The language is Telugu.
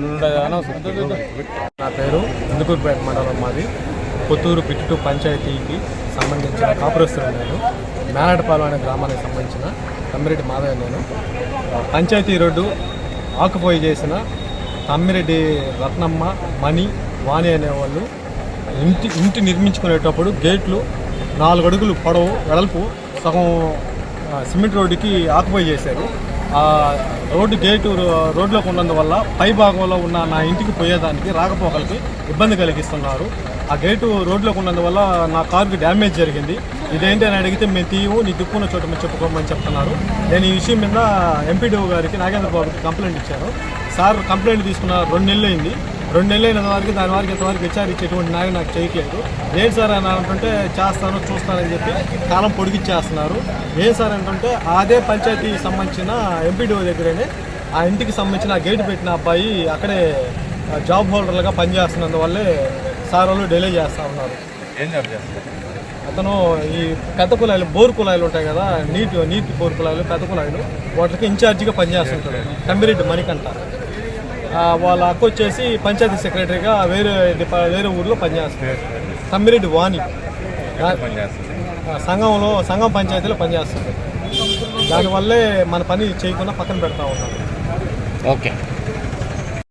నా పేరు ఇందుకూరుపేట మండలం మాది. పుత్తూరు పిట్టు పంచాయతీకి సంబంధించిన కాపురస్తులు నేను. మేనటపాలెం అనే గ్రామానికి సంబంధించిన తమ్మిరెడ్డి మాధవ నేను. పంచాయతీ రోడ్డు ఆకుపోయి చేసిన తమ్మిరెడ్డి రత్నమ్మ మణి వాణి అనేవాళ్ళు ఇంటి ఇంటి నిర్మించుకునేటప్పుడు గేట్లు నాలుగు అడుగులు పొడవు వెడల్పు సగం సిమెంట్ రోడ్డుకి ఆకుపోయి చేశారు. రోడ్డు గేటు రో- రోడ్లోకి ఉన్నందువల్ల పై భాగంలో ఉన్న నా ఇంటికి పోయేదానికి రాకపోకలకి ఇబ్బంది కలిగిస్తున్నారు. ఆ గేటు రోడ్లోకి ఉన్నందువల్ల నా కారుకి డ్యామేజ్ జరిగింది. ఇదేంటి అని అడిగితే మేము తీయము నీ దిక్కున్న చోట మేము చెప్పుకోమని చెప్తున్నారు. నేను ఈ విషయం మీద ఎంపీడీఓ గారికి నాగేంద్ర బాబుకి కంప్లైంట్ ఇచ్చాను. సార్ కంప్లైంట్ తీసుకున్న రెండు నెలలు అయింది. రెండు నెలలు అయిన వారికి దాని వారికి ఇంతవరకు విచారించేటువంటి న్యాయం నాకు చేయట్లేదు. ఏం సార్ అని అంటుంటే చేస్తాను చూస్తానని చెప్పి కాలం పొడిగిచ్చేస్తున్నారు. ఏం సార్ అంటుంటే అదే పంచాయతీ సంబంధించిన ఎంపీడీఓ దగ్గరనే ఆ ఇంటికి సంబంధించిన ఆ గేట్ పెట్టిన అబ్బాయి అక్కడే జాబ్ హోల్డర్లుగా పనిచేస్తున్నందువల్లే సార్ వాళ్ళు డిలే చేస్తూ ఉన్నారు. ఏం జాబ్ చేస్తారు అతను ఈ పెద్ద కుళాయిలు బోర్ కుళాయిలు ఉంటాయి కదా నీటి నీటి బోర్ కుళాయిలు పెద్ద కుళాయిలు వాటికి ఇన్ఛార్జిగా పనిచేస్తుంటాడు. కంబిరెడ్డి మణికంఠ. ఆ, వాళ్ళ అక్క వచ్చేసి పంచాయతీ సెక్రటరీగా వేరే వేరే ఊర్లో పనిచేస్తుంది తమ్మిరెడ్డి వాణి. సంఘంలో సంఘం పంచాయతీలో పనిచేస్తుంది దానివల్లే మన పని చేయకుండా పక్కన పెడతా ఉన్నాం ఓకే.